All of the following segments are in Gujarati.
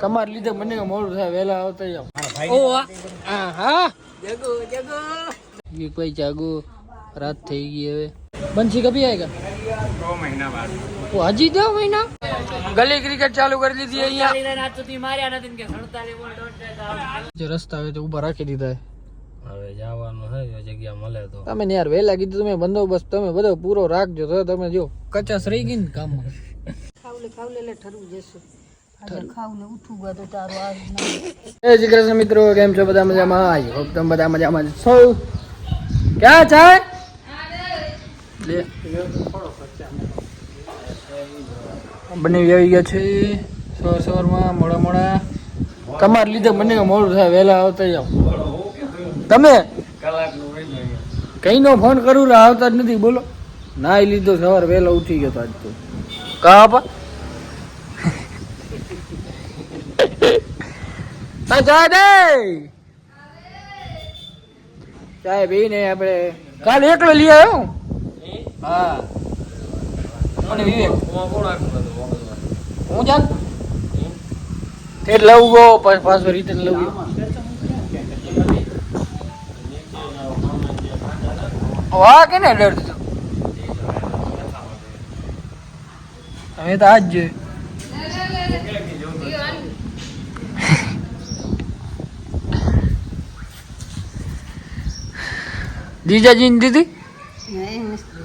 કમાર લીધે મને મોડું થાય વેલા આવતા જાવ ભાઈ જાગો રાત થઈ ગઈ હવે. બંસી કભી આયેગા? દો મહિના હજી દો મહિના? ગલી ક્રિકેટ ચાલુ કરી દીધી અહીંયા. રસ્તા આવે તો ઊભા રાખી દીધા હવે જવાનું હે જગ્યા મળે તો. તમે યાર વેલા કીધું તમે બંદોબસ્ત તમે બધો પૂરો રાખજો તો તમે જો કચાસ રહી ગઈ ને કામ ખાવલે ખાવલે ઠરવું જશે. આજે ખાવલે ઉઠું ગયો તો તારો આ જય શ્રી કૃષ્ણ મિત્રો કેમ છો? બધા મજામાં? આઈ હોપ તમે બધા મજામાં છો. ક્યાં ચાય લે. આવી ગયા છે. સવાર સવારમાં મોડા મોડા. તમારે લીધે મને મોડું થાય વહેલા આવતા જાઓ. તમે? કઈ નો ફોન કરું આવતા જ નથી બોલો. ના લીધો સવાર વહેલા ઉઠી ગયો આજ તો. કા આપા આ દે ચાય પી ને આપણે કાલ એકલો લઈ આવ્યો? હા. મને વિવેક? હું જાન તે લઉં ગો પછી, પાછો રિટર્ન લઉં ગયો વાહ કે ને ડર દીધો હવે તો આજ જોઈએ જીજાજી ને દીદી નહીં નથી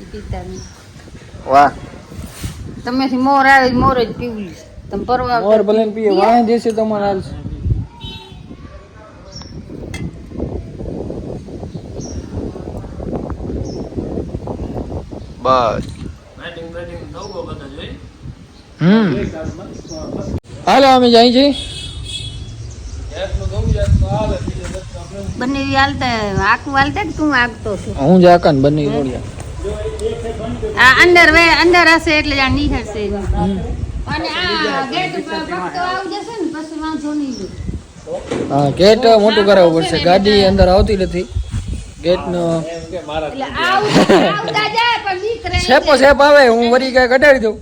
ઈ પીતા નહીં વાહ તમેથી મોર આવે ઈ મોર જ પીવું તમે પરવા મોર ભલે ને પીએ વાહ દેશે તમારે હાલશે બસ હમ હાલો અમે જાય છે બંને હાલતા આખું હાલતા કે તું આગતો છું? હું જ આકાન બંને જોડ્યા આ અંદર વે અંદર હશે એટલે આ નીકળશે અને આ ગેટ ફક્ત આવી જશે ને પછી વાંધો નહીં હા ગેટ મોટું કરાવવું પડશે. ગાડી અંદર આવતી નથી. ગેટ નો એટલે આવતા આવતા જાય પણ નીકળે સેપો સેપ આવે હું વરી કઈ કઢાવી દઉં.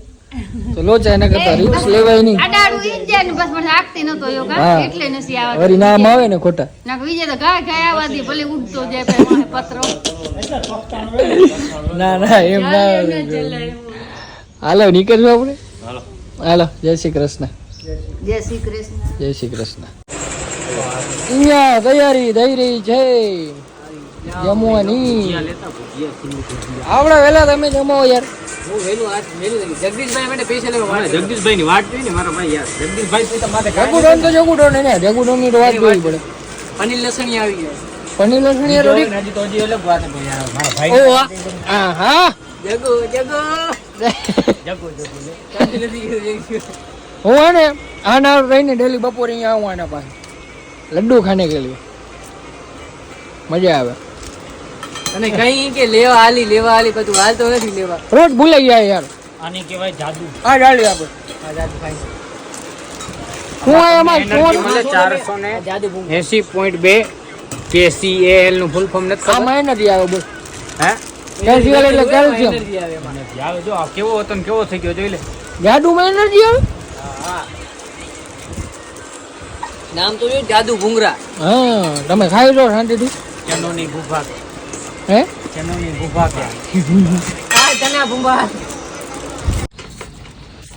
લોચા એના કરતા રિક્સ લેવાય નહીં. અડાડું ઈ ને બસ પછી આગતી નતો યો એટલે નથી આવતો. વરી નામ આવે ને ખોટા. નાક વિજય તો ગાય ગાય આવવા ભલે ઉડતો જાય પછી વાંહે ના ના એમ ના જાય આવે. ને ચલાય એવું. હાલો નીકળશું આપણે. હાલો જય શ્રી કૃષ્ણ. જય શ્રી કૃષ્ણ. જય શ્રી કૃષ્ણ. અહીંયા તૈયારી થઈ રહી છે. આવડે વેલા તમે જમો યાર. જગદીશભાઈ ની વાત જોઈ ને મારા ભાઈ યાર. જગદીશભાઈ જગુડોન તો જગુડોન ને જગુડોનની વાત જોવી પડે. અનિલ લસણી આવી ગયા પનીર લસણ યાર હજી તો હજી અલગ વાત મારા ભાઈ ઓ હા હા? જગો જગો. જગો જગો હું હે આના રહીને ડેલી બપોરે અહીંયા આવું આના પાસે. લડ્ડુ ખાને કે લીએ મજા આવે. અને કઈ કે લેવા હાલી લેવા હાલી બધું હાલ તો નથી લેવા. રોજ ભૂલાઈ જાય યાર. આને કહેવાય જાદુ. આ આપણે. આ જાદુ ખાઈ હું એમાં ચારસો ને એસી પોઈન્ટ બે કેસીએલનું ફૂલ ફોર્મ નથી આમાં એનર્જી આવે બોલ. હે? કેલ્શિયમ એટલે કેલ્શિયમ Energy આવે જો આ કેવો હતો ને કેવો થઈ ગયો જોઈ લે. જાદુમાં એનર્જી આવે? નામ તો જો જાદુ ભૂંગરા. હા તમે ખાઈ લો શાંતિથી. ગુફા હે? ચનોની ગુફા કે આ ચના ભૂંગા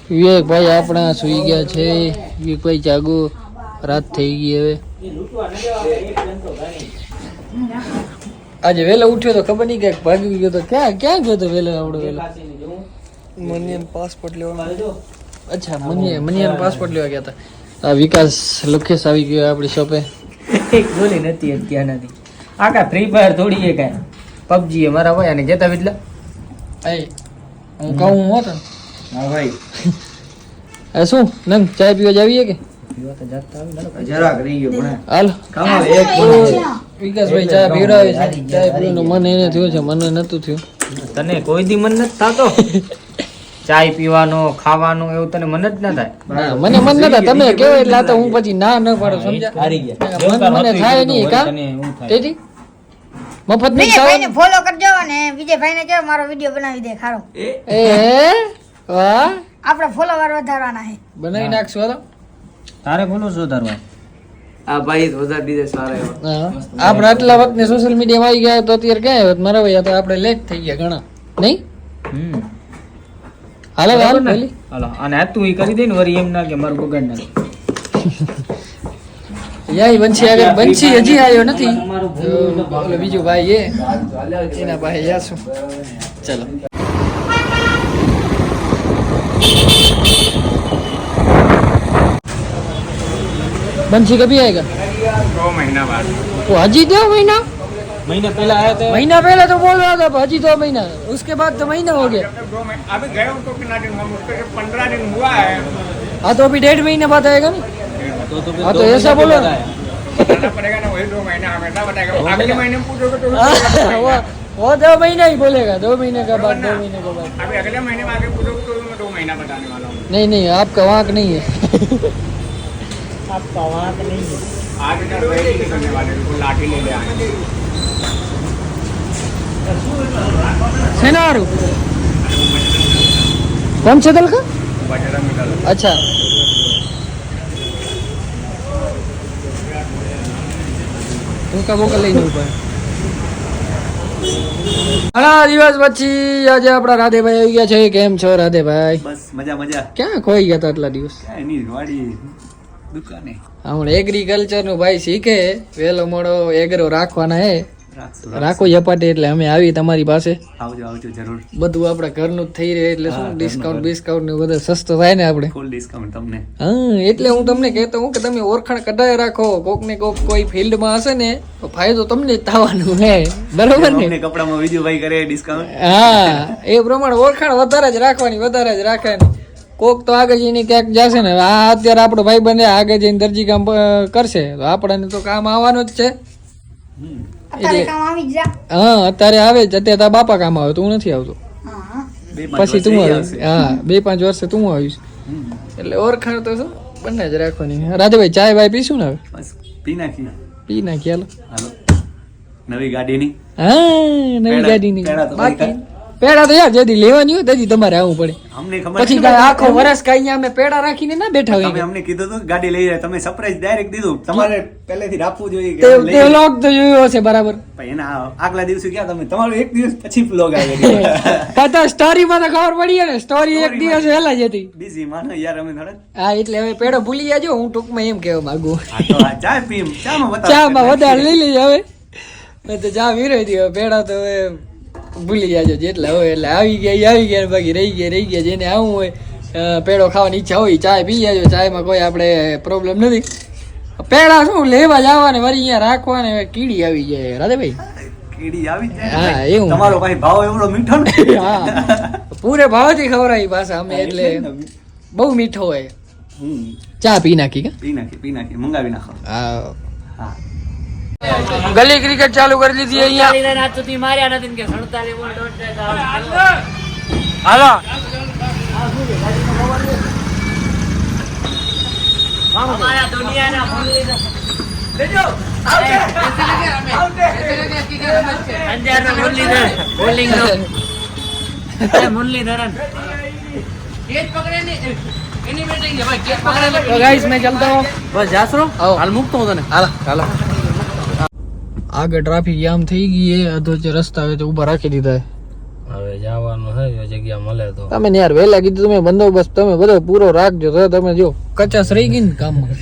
વિવેકભાઈ આપણા સુઈ ગયા છે. વિવેકભાઈ જાગો. રાત થઈ ગઈ હવે. આજે વેલો ઉઠ્યો તો ખબર નહીં કે ભાગી ગયો તો. ક્યાં ક્યાં ગયો તો વેલો આવડો વેલો? મનિયન પાસપોર્ટ લેવા અચ્છા મનિયન મનિયન પાસપોર્ટ લેવા ગયા હતા. આ વિકાસ લખેશ આવી ગયો આપણી શોપે. એક ગોલી નથી અત્યાર નથી આ કા ફ્રી ફાયર થોડી એ કાંઈ. પબજી એ મારા ભાઈ અને જતા વિદલા એ હું કહું હું હોત હા ભાઈ. એ શું નંગ ચાય પીવા જાવીએ કે? પીવા તો જાતા આવી જરાક રહી ગયો પણ હાલ. કામાં એક વિકાસભાઈ ચા પીવડાવે છે. ચા પીવાનું મન એને થયું છે મને નતું થયું. તને કોઈ દી મન નથી થતો? ચાય પીવાનો ખાવાનો એવું તને મન જ ના થાય? મને મન નતા તમે કેવો એટલે હું પછી ના ન પાડો સમજા મને થાય નહીં કા? થાય. તેથી? મફતની વિજયભાઈને ફોલો કરજો અને વિજયભાઈને કહો મારો વીડિયો બનાવી દે ખારો. એ? વાહ. આપણે ફોલોવર વધારવાના છે. બનાવી નાખશું હાલો. તારે શું વધારવા આ ભાઈ વધારે દીધે સારા એવા. હા. આપણે આટલા વખત સોશિયલ મીડિયામાં આવી ગયા તો અત્યારે ક્યાં આવ્યો મારા ભાઈ તો આપણે લેટ થઈ ગયા ઘણા. નહીં? હમ. હાલો હાલ ને? હાલો અને આ તું એ કરી દે ને વરી એમ ના કે મારું બગાડ ના યાય बंशी આગળ વંશી હજી આવ્યો નથી. ઓલો બીજો ભાઈ એ એના પાસે જાશું ચલો. वंशी कभी आएगा दो महीना बाद तो हजी दो महीना महीना पहला आया था महीना पहले तो बोल रहा था हजी दो महीना उसके बाद तो महीना हो गया अभी गए तो कितना दिन हुआ है हाँ तो अभी डेढ़ महीने बाद आएगा ना તો हाँ तो ऐसा बोलो। पड़ेगा ना वही दो महीना हमेशा बताएगा। अगले महीने पूछोगे तो हाँ, वो वो दो महीना ही बोलेगा दो महीने का बाद दो महीने के बाद। अभी अगले महीने में आगे पूछोगे तो मैं दो महीना बताने वाला हूँ। नहीं नहीं आपका वाक नहीं है। आज इधर वही नहीं करने वाले बिल्कुल लाठी ले ले आए। सेनारू कौन से दल का? बजरंग दल। अच्छा। ભૂકા ભૂકા લઈને ઊભા ઘણા દિવસ પછી આજે આપણા રાધેભાઈ આવી ગયા છે. કેમ છો રાધેભાઈ? બસ મજા મજા. ક્યાં ખોઈ ગયા હતા આટલા દિવસ? એની વાડી દુકાને. હમણાં એગ્રીકલ્ચરનું ભાઈ શીખે. વેલો મોડો એગ્રો રાખવાના હે. રાખો ઝપાટી એટલે અમે આવી તમારી પાસે. આવજો આવજો જરૂર. બધું આપણે ઘરનું જ થઈ રહે એટલે શું ડિસ્કાઉન્ટ ડિસ્કાઉન્ટ બિસ્કાઉન્ટ ને બધા સસ્તો થાય ને આપણે? ફૂલ ડિસ્કાઉન્ટ તમને. હા એટલે હું તમને કહેતો હું કે તમે ઓળખાણ કઢાય રાખો. કોક ને કોક કોઈ ફિલ્ડમાં હશે ને તો ફાયદો તમને જ થવાનું હે. બરોબર ને? કપડામાં બીજું ભાઈ કરે ડિસ્કાઉન્ટ હા એ પ્રમાણે ઓળખાણ વધારે જ રાખવાની વધારે જ રાખવાની. કોક તો આગળ જઈને ક્યાંક જશે ને આ અત્યારે આપણો ભાઈ બને આગળ જઈને દરજી કામ કરશે. તો આપણને તો કામ આવવાનું જ છે. હા અત્યારે આવે જ. અત્યારે તારા બાપા કામ આવે તું નથી આવતો. હા. પછી તું આવ્યું હા બે પાંચ વર્ષે તું આવીશ. એટલે ઓળખાણ તો શું? બંને જ રાખવાની. રાજભાઈ ચાય બાય પીશું ને હવે? પી નાખી. પી નાખી હાલો. નવી ગાડીની? હા નવી ગાડીની. બાકી. પેડા તો યાર જેથી લેવાની હોય તેથી તમારે આવવું પડે. અમને ખબર પછી આખો વરસ કઈ અમે પેડા રાખીને ના બેઠા હોય અમને કીધું હતું ગાડી લઈ જાય તમે સરપ્રાઈઝ ડાયરેક્ટ દીધું. તમારે પહેલેથી રાખવું જોઈએ કે તે લઈ તે જાય. તો છે બરાબર. પણ એના આગલા દિવસે ક્યાં તમે. તમારું એક દિવસ પછી બ્લોગ આવે કાતા સ્ટોરી માં તો ખબર પડી ને. સ્ટોરી એક. દિવસ પહેલા જ હતી. બિઝી માનો યાર અમે થોડા. હા એટલે હવે પેડો ભૂલી જાજો હું ટૂંકમાં એમ કહેવા માંગુ. તો ચા પીમ. ચામાં વધારે લઈ લેજો હવે. મેં તો ચા વિરોધી પેડા તો હવે ભૂલી જાજો જેટલા હોય એટલે આવી ગયા આવી ગયા બાકી રહી ગયા રહી ગયા જેને આવું હોય પેડો ખાવાની ઈચ્છા હોય ચાય પી જાજો. ચાયમાં કોઈ આપણે પ્રોબ્લેમ નથી. પેડા શું લેવા જવાને વળી અહીંયા રાખવાને કીડી આવી જાય. રાધેભાઈ કીડી આવી જાય હા, એવું. તમારો ભાઈ ભાવ એવડો મીઠો ને હા. પૂરે ભાવથી ખવરાવી પાછા અમે એટલે બહુ મીઠો હોય. ચા પી નાખી કે? પી નાખી પી નાખી મંગાવી નાખો. હા. હા. ગલી ક્રિકેટ ચાલુ કરી દીધી અહીંયા. માર્યા નથી ને કે હાલો. અમારા દુનિયાના મેં ચલતા હું બસ જાસરો. હાલ મૂકતો હું તને. હાલો હાલો. આગળ ટ્રાફિક જામ થઈ ગઈ એ અધો જે રસ્તા હોય તો ઊભા રાખી દીધા હવે જવાનું એ જગ્યા મળે તો. તમે ને યાર વહેલા કીધું તમે બંદોબસ્ત તમે બધો પૂરો રાખજો તો તમે જો કચાસ રહી ગઈ ને કામમાં.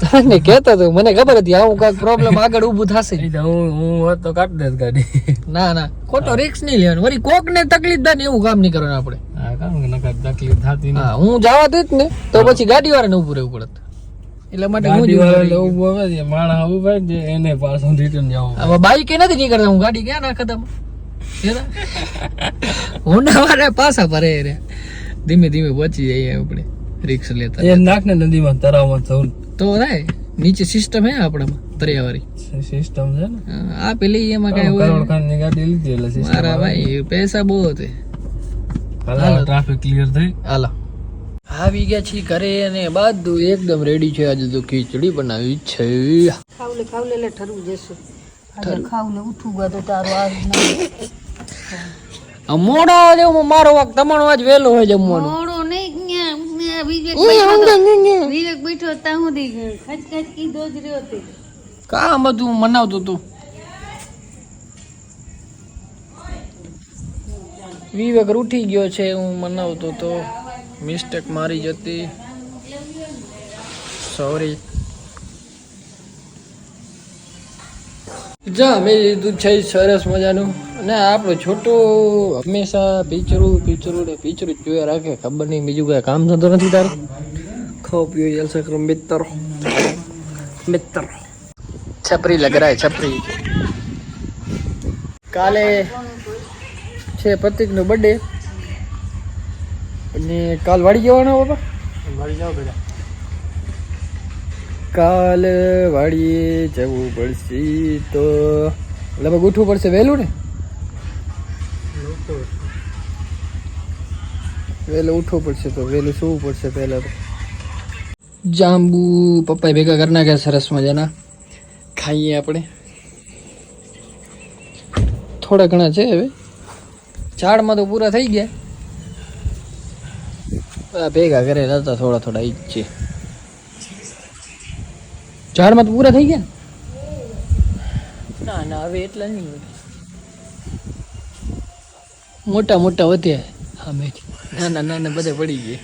તમને કહેતો તો મને ખબર હતી આવું કાંઈક પ્રોબ્લેમ આગળ ઊભું થશે. હું હું હોત તો કાઢ દેત ગાડી. ના ના ખોટો રિક્સ નહીં લેવાનો. વળી કોક ને તકલીફ થાય ને એવું કામ નહીં કરવાનું આપણે. હા કામ કે નકર તકલીફ થતી ના હું જવા દેત ને તો પછી ગાડી વાળાને ઊભું રહેવું પડત. એટલા માટે હું જ. ઊભો આવે છે માણસ ઊભા છે એને પાછું રિટર્ન જવું હવે બાઈક એ નથી નીકળતા? હું ગાડી ક્યાં નાખતા હું ના? વારે પાછા ભરે રે. ધીમે ધીમે પહોંચી જઈએ આપણે. રિક્ષ લેતા એ નાખને નદીમાં તરાવમાં થવું તો થાય નીચે સિસ્ટમ હે આપણામાં દરિયાવાળી. સિસ્ટમ છે ને. આ પેલી એમાં કઈ કરોડ ખાનની ગાડી લીધી એટલે સિસ્ટમ મારા ભાઈ પૈસા બહુ હતી. ટ્રાફિક ક્લિયર થઈ. હાલો. આવી ગયા છીએ ઘરે અને બધું એકદમ રેડી છે આજે તો ખીચડી બનાવી છે. ખાવલે ખાવલે એટલે ઠરવું જશે. આજે ખાવલે ઉઠું ગયા તો તારો આજ મોડો આવે મારો વાક તમારો આજ વેલો હોય જમવાનો. મોડો નહીં વિવેક બેઠો તો. ત્યાં સુધી ખચ ખચ કીધો જ રહ્યો તે. કામ બધું મનાવતું તું વિવેક ઉઠી ગયો છે હું મનાવતો તો મિસ્ટેક મારી જતી. સોરી જા મેં લીધું છે સરસ મજાનું. અને આપણું છોટું હંમેશા પીચરું પીચરું ને પીચરું જ જોયા રાખે. ખબર નહીં બીજું કઈ કામ થતું નથી તારું? ખાવ પીવું જલસા કરો મિત્ર. મિત્ર. છપરી લગરાય છપરી. કાલે છે પ્રતિકનો બર્થડે અને કાલ વાડી જવાનો બાપા? મળી જાઓ બેટા કાલ વાડીએ જવું પડશે તો લગભગ ઉઠવું પડશે વહેલું ને? વહેલું ઉઠવું પડશે તો વહેલું સૂવું પડશે પહેલાં તો. જાંબુ પપ્પાએ ભેગા કરી નાખ્યા સરસ મજાના. ખાઈએ આપણે. થોડા ઘણા છે હવે. ઝાડમાં તો પૂરા થઈ ગયા. ભેગા કરેલા હતા થોડા થોડા ઈ જ છે. ઝાડમાં તો પૂરા થઈ ગયા ના? ના હવે એટલા નહીં મોટા મોટા વધ્યા હા મેં નાના નાના બધા પડી ગયા.